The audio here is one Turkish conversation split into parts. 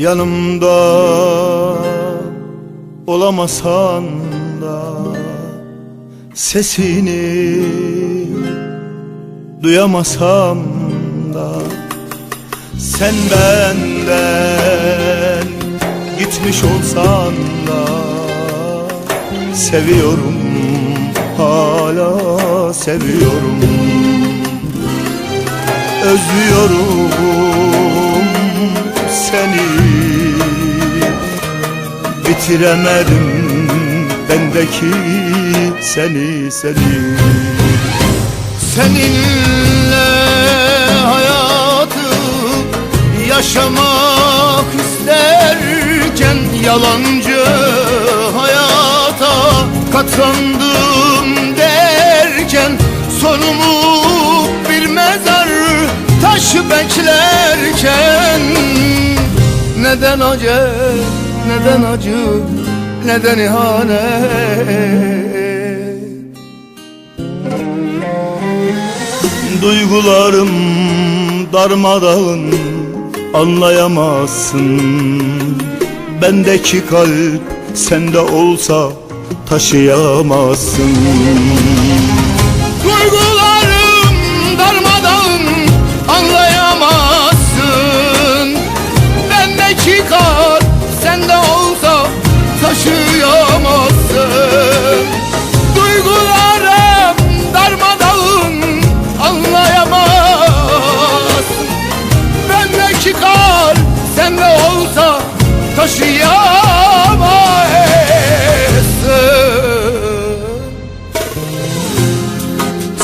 Yanımda olamasan da Sesini duyamasam da Sen benden gitmiş olsan da Seviyorum hala seviyorum. Özlüyorum seni Bitiremedim bendeki seni seni. Seninle hayatı yaşamak isterken Yalancı hayata katlandım derken Sonumu bir mezar taşı beklerken Neden acı, neden acı, neden ihanet? Duygularım darmadağın anlayamazsın. Bendeki kalp sende olsa taşıyamazsın. Duygularım darmadağın anlayamazsın. Bendeki kalp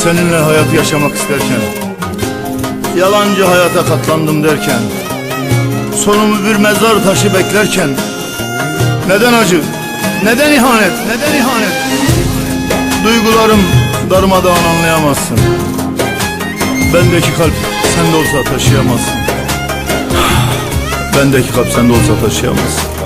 Seninle hayat yaşamak isterken Yalancı hayata katlandım derken Sonumu bir mezar taşı beklerken Neden acı? Neden ihanet? Neden ihanet? Duygularım darmadağın anlayamazsın Bendeki kalp sende olsa taşıyamazsın Bendeki kalp sende olsa taşıyamazsın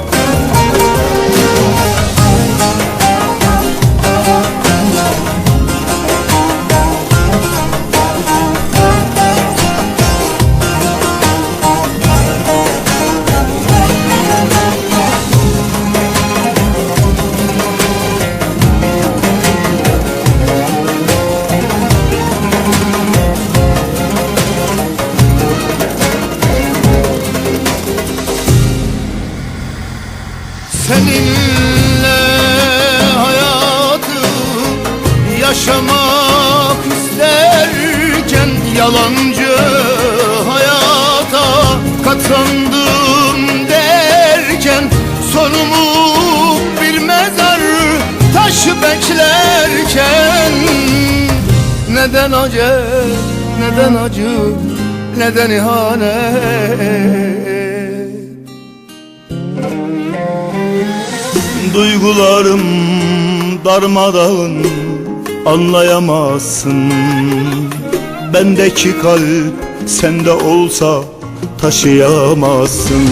Seninle hayatı yaşamak isterken Yalancı hayata katlandım derken Sonumu bir mezar taşı beklerken Neden acı, neden acı, neden ihanet Duygularım darmadağın anlayamazsın. Bendeki kalp sende olsa taşıyamazsın